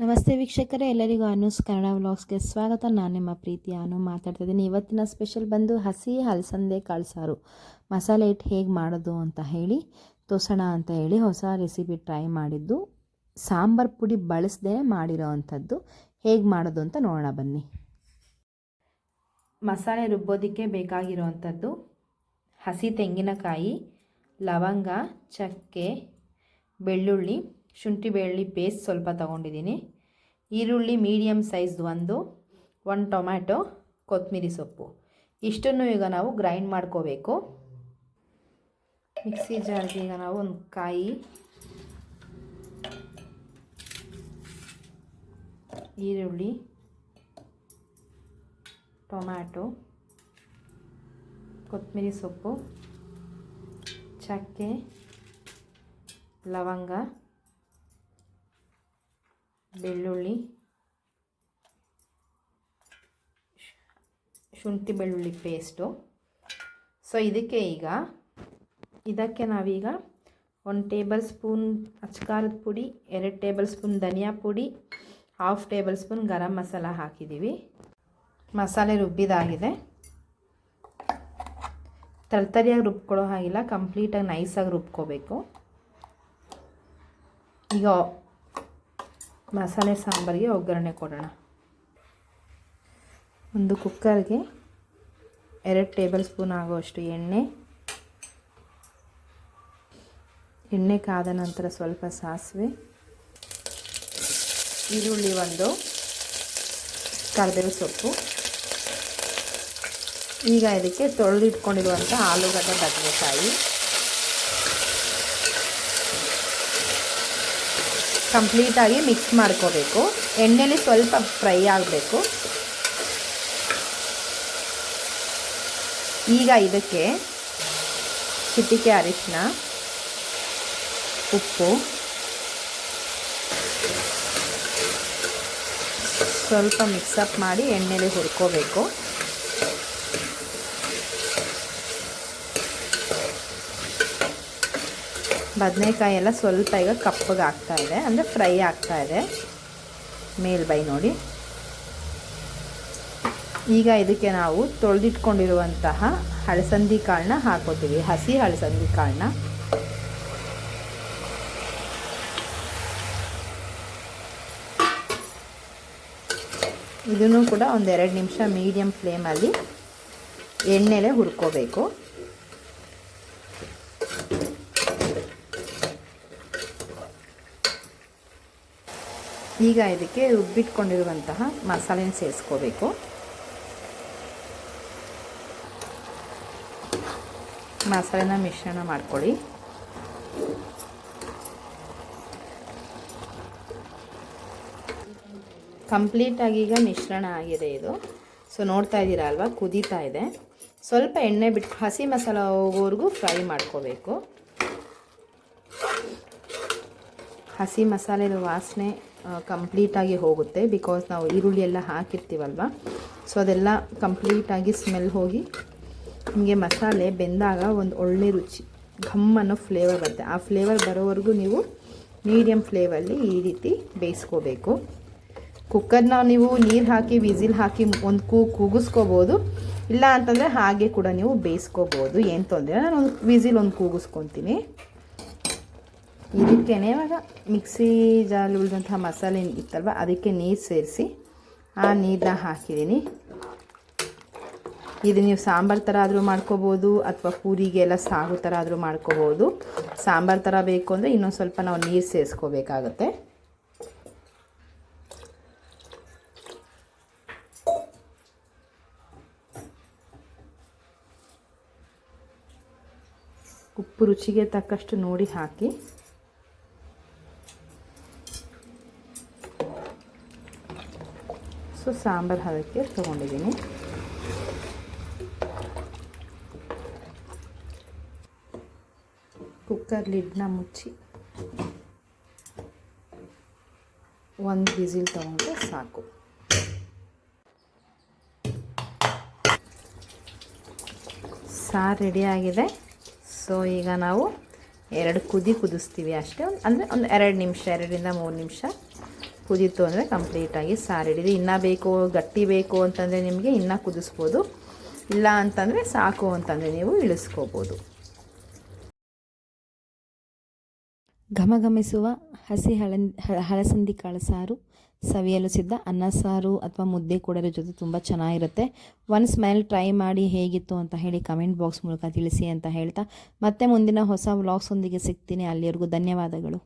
ನಮಸ್ತೆ ವೀಕ್ಷಕರೇ, ಎಲ್ಲರಿಗೂ ಅನೂಸ್ ಕನ್ನಡ ವ್ಲಾಗ್ಸ್ಗೆ ಸ್ವಾಗತ. ನಾನು ನಿಮ್ಮ ಪ್ರೀತಿ ಅನು ಮಾತಾಡ್ತಾ ಇದ್ದೀನಿ ಇವತ್ತಿನ ಸ್ಪೆಷಲ್ ಬಂದು ಹಸಿ ಹಲಸಂದೆ ಕಾಳು ಸಾರು. ಮಸಾಲೆ ಇಟ್ಟು ಹೇಗೆ ಮಾಡೋದು ಅಂತ ಹೇಳಿ ತೋಸೋಣ ಅಂತ ಹೇಳಿ ಹೊಸ ರೆಸಿಪಿ ಟ್ರೈ ಮಾಡಿದ್ದು. ಸಾಂಬಾರು ಪುಡಿ ಬಳಸದೇ ಮಾಡಿರೋ ಅಂಥದ್ದು. ಹೇಗೆ ಮಾಡೋದು ಅಂತ ನೋಡೋಣ ಬನ್ನಿ. ಮಸಾಲೆ ರುಬ್ಬೋದಕ್ಕೆ ಬೇಕಾಗಿರೋವಂಥದ್ದು ಹಸಿ ತೆಂಗಿನಕಾಯಿ, ಲವಂಗ, ಚಕ್ಕೆ, ಬೆಳ್ಳುಳ್ಳಿ ಶುಂಠಿ ಬೆಳ್ಳಿ ಪೇಸ್ಟ್ ಸ್ವಲ್ಪ ತಗೊಂಡಿದ್ದೀನಿ. ಈರುಳ್ಳಿ ಮೀಡಿಯಮ್ ಸೈಜ್ದು ಒಂದು ಒಂದು ಟೊಮ್ಯಾಟೊ ಕೊತ್ತಂಬರಿ ಸೊಪ್ಪು. ಇಷ್ಟನ್ನು ಈಗ ನಾವು ಗ್ರೈಂಡ್ ಮಾಡ್ಕೋಬೇಕು. ಮಿಕ್ಸಿ ಜಾರ್ಗೆ ಈಗ ನಾವು ಒಂದು ಕಾಯಿ, ಈರುಳ್ಳಿ ಟೊಮ್ಯಾಟೊ ಕೊತ್ತಂಬರಿ ಸೊಪ್ಪು, ಚಕ್ಕೆ, ಲವಂಗ. ಬೆಳ್ಳುಳ್ಳಿ, ಶುಂಠಿ ಬೆಳ್ಳುಳ್ಳಿ ಪೇಸ್ಟು ಸೊ ಇದಕ್ಕೆ ಈಗ, ಇದಕ್ಕೆ ನಾವೀಗ ಒಂದು ಟೇಬಲ್ ಸ್ಪೂನ್ ಅಚ್ಕಾರದ ಪುಡಿ, ಎರಡು ಟೇಬಲ್ ಸ್ಪೂನ್ ಧನಿಯಾ ಪುಡಿ half table spoon garam masala ಹಾಕಿದ್ದೀವಿ. ಮಸಾಲೆ ರುಬ್ಬಿದಾಗಿದೆ. ತರ್ತರಿಯಾಗಿ ರುಬ್ಕೊಳ್ಳೋ ಹಾಗಿಲ್ಲ ಕಂಪ್ಲೀಟಾಗಿ ನೈಸಾಗಿ ರುಬ್ಕೋಬೇಕು. ಈಗ ಮಸಾಲೆ ಸಾಂಬಾರಿಗೆ ಒಗ್ಗರಣೆ ಕೊಡೋಣ. ಒಂದು ಕುಕ್ಕರ್ಗೆ ಎರಡು ಟೇಬಲ್ ಸ್ಪೂನ್ ಆಗುವಷ್ಟು ಎಣ್ಣೆ. ಎಣ್ಣೆ ಕಾದ ನಂತರ ಸ್ವಲ್ಪ ಸಾಸಿವೆ. ಈರುಳ್ಳಿ ಒಂದು ಕರಿಬೇವು ಸೊಪ್ಪು. ಈಗ ಇದಕ್ಕೆ ತೊಳೆದಿಟ್ಕೊಂಡಿರುವಂಥ ಆಲೂಗಡ್ಡೆ ಬದನೆಕಾಯಿ. ಕಂಪ್ಲೀಟಾಗಿ ಮಿಕ್ಸ್ ಮಾಡ್ಕೋಬೇಕು. ಎಣ್ಣೆಲಿ ಸ್ವಲ್ಪ ಫ್ರೈ ಆಗಬೇಕು. ಈಗ ಇದಕ್ಕೆ ಚಿಟಿಕೆ ಅರಿಶಿನ, ಉಪ್ಪು, ಸ್ವಲ್ಪ ಮಿಕ್ಸಪ್ ಮಾಡಿ ಎಣ್ಣೆಲಿ ಹುರ್ಕೋಬೇಕು. ಬದನೆಕಾಯಿ ಎಲ್ಲ ಸ್ವಲ್ಪ ಈಗ ಕಪ್ಪಗೆ ಆಗ್ತಾ ಇದೆ, ಅಂದರೆ ಫ್ರೈ ಆಗ್ತಾ ಇದೆ. ಮೇಲ್ಬೈ ನೋಡಿ. ಈಗ ಇದಕ್ಕೆ ನಾವು ತೊಳೆದಿಟ್ಕೊಂಡಿರುವಂತಹ ಹಳಸಂದಿ ಕಾಳನ್ನ ಹಾಕೋತೀವಿ, ಹಸಿ ಹಳಸಂದಿ ಕಾಳನ್ನ. ಇದನ್ನು ಕೂಡ ಒಂದೆರಡು ನಿಮಿಷ ಮೀಡಿಯಮ್ ಫ್ಲೇಮಲ್ಲಿ ಎಣ್ಣೆಲೆ ಹುರ್ಕೋಬೇಕು. ಈಗ ಇದಕ್ಕೆ ರುಬ್ಬಿಟ್ಕೊಂಡಿರುವಂತಹ ಮಸಾಲೆನ ಸೇರಿಸ್ಕೋಬೇಕು. ಮಸಾಲೆನ ಮಿಶ್ರಣ ಮಾಡ್ಕೊಳ್ಳಿ. ಕಂಪ್ಲೀಟಾಗಿ ಈಗ ಮಿಶ್ರಣ ಆಗಿದೆ ಇದು. ಸೊ, ನೋಡ್ತಾ ಇದ್ದೀರಾ ಅಲ್ವಾ? ಕುದೀತಾ ಇದೆ. ಸ್ವಲ್ಪ ಎಣ್ಣೆ ಬಿಟ್ಟು ಹಸಿ ಮಸಾಲ ಹೋಗೋವರೆಗೂ ಫ್ರೈ ಮಾಡ್ಕೋಬೇಕು. ಹಸಿ ಮಸಾಲೆದು ವಾಸನೆ ಕಂಪ್ಲೀಟಾಗಿ ಹೋಗುತ್ತೆ ಬಿಕಾಸ್ ನಾವು ಈರುಳ್ಳಿ ಎಲ್ಲ ಹಾಕಿರ್ತೀವಲ್ವ? ಸೊ ಅದೆಲ್ಲ ಕಂಪ್ಲೀಟಾಗಿ ಸ್ಮೆಲ್ ಹೋಗಿ ನಿಮಗೆ ಮಸಾಲೆ ಬೆಂದಾಗ ಒಂದು ಒಳ್ಳೆ ರುಚಿ, ಘಮ್ ಅನ್ನೋ ಫ್ಲೇವರ್ ಬರುತ್ತೆ. ಆ ಫ್ಲೇವರ್ ಬರೋವರೆಗೂ ನೀವು ಮೀಡಿಯಮ್ ಫ್ಲೇವಲ್ಲಿ ಈ ರೀತಿ ಬೇಯಿಸ್ಕೋಬೇಕು. ಕುಕ್ಕರ್ನ ನೀವು ನೀರು ಹಾಕಿ, ವಿಸಿಲ್ ಹಾಕಿ ಒಂದು ಕೂ, ಕೂಗಿಸ್ಕೋಬೋದು. ಇಲ್ಲ ಅಂತಂದರೆ ಹಾಗೆ ಕೂಡ ನೀವು ಬೇಯಿಸ್ಕೋಬೋದು. ಏನು ತೊಂದರೆ ನಾನು ಒಂದು ವಿಸಿಲ್ ಒಂದು ಕೂಗಿಸ್ಕೊತೀನಿ. ಇದಕ್ಕೆ ಇವಾಗ ಮಿಕ್ಸಿ ಜಾಲ ಉಳಿದಂಥ ಮಸಾಲೆ ಇತ್ತಲ್ವ, ಅದಕ್ಕೆ ನೀರು ಸೇರಿಸಿ ಆ ನೀರನ್ನ ಹಾಕಿದ್ದೀನಿ ಇದು ನೀವು ಸಾಂಬಾರು ಥರ ಆದರೂ ಮಾಡ್ಕೋಬೋದು, ಅಥವಾ ಪೂರಿಗೆಲ್ಲ ಸಾಗು ಥರ ಆದರೂ ಮಾಡ್ಕೋಬೋದು. ಸಾಂಬಾರು ಥರ ಬೇಕು ಅಂದರೆ ಇನ್ನೊಂದು ಸ್ವಲ್ಪ ನಾವು ನೀರು ಸೇರಿಸ್ಕೋಬೇಕಾಗತ್ತೆ. ಉಪ್ಪು ರುಚಿಗೆ ತಕ್ಕಷ್ಟು ನೋಡಿ ಹಾಕಿ. ಸೊ ಸಾಂಬಾರು ಹದಕ್ಕೆ ತೊಗೊಂಡಿದ್ದೀನಿ. ಕುಕ್ಕರ್ ಲಿಡ್ನ ಮುಚ್ಚಿ ಒಂದು ವಿಸಿಲ್ ತೊಗೊಂಡ್ರೆ ಸಾಕು. ಸಾರು ರೆಡಿಯಾಗಿದೆ ಸೊ ಈಗ ನಾವು ಎರಡು ಕುದಿ ಕುದಿಸ್ತೀವಿ ಅಷ್ಟೇ. ಅಂದರೆ ಒಂದು ಎರಡು ನಿಮಿಷ, ಎರಡರಿಂದ ಮೂರು ನಿಮಿಷ. ಕುದೀತು ಅಂದರೆ ಕಂಪ್ಲೀಟಾಗಿ ಸಾರು ಹಿಡಿದು, ಇನ್ನೂ ಬೇಕು, ಗಟ್ಟಿ ಬೇಕು ಅಂತಂದರೆ ನಿಮಗೆ ಇನ್ನೂ ಕುದಿಸ್ಬೋದು. ಇಲ್ಲ ಅಂತಂದರೆ ಸಾಕು ಅಂತಂದರೆ ನೀವು ಇಳಿಸ್ಕೋಬೋದು. ಘಮಘಮಿಸುವ ಹಸಿ ಹಳ ಹಳಸಂದಿ ಕಾಳು ಸಾರು, ಸವಿಯಲು ಸಿದ್ಧ ಅನ್ನ ಸಾರು ಅಥವಾ ಮುದ್ದೆ ಕೊಡೋದ್ರ ಜೊತೆ ತುಂಬ ಚೆನ್ನಾಗಿರುತ್ತೆ. ಒನ್ ಸ್ಮೆಲ್ ಟ್ರೈ ಮಾಡಿ ಹೇಗಿತ್ತು ಅಂತ ಹೇಳಿ ಕಮೆಂಟ್ ಬಾಕ್ಸ್ ಮೂಲಕ ತಿಳಿಸಿ ಅಂತ ಹೇಳ್ತಾ, ಮತ್ತೆ ಮುಂದಿನ ಹೊಸ ವ್ಲಾಗ್ಸೊಂದಿಗೆ ಸಿಗ್ತೀನಿ. ಅಲ್ಲಿವರೆಗೂ ಧನ್ಯವಾದಗಳು.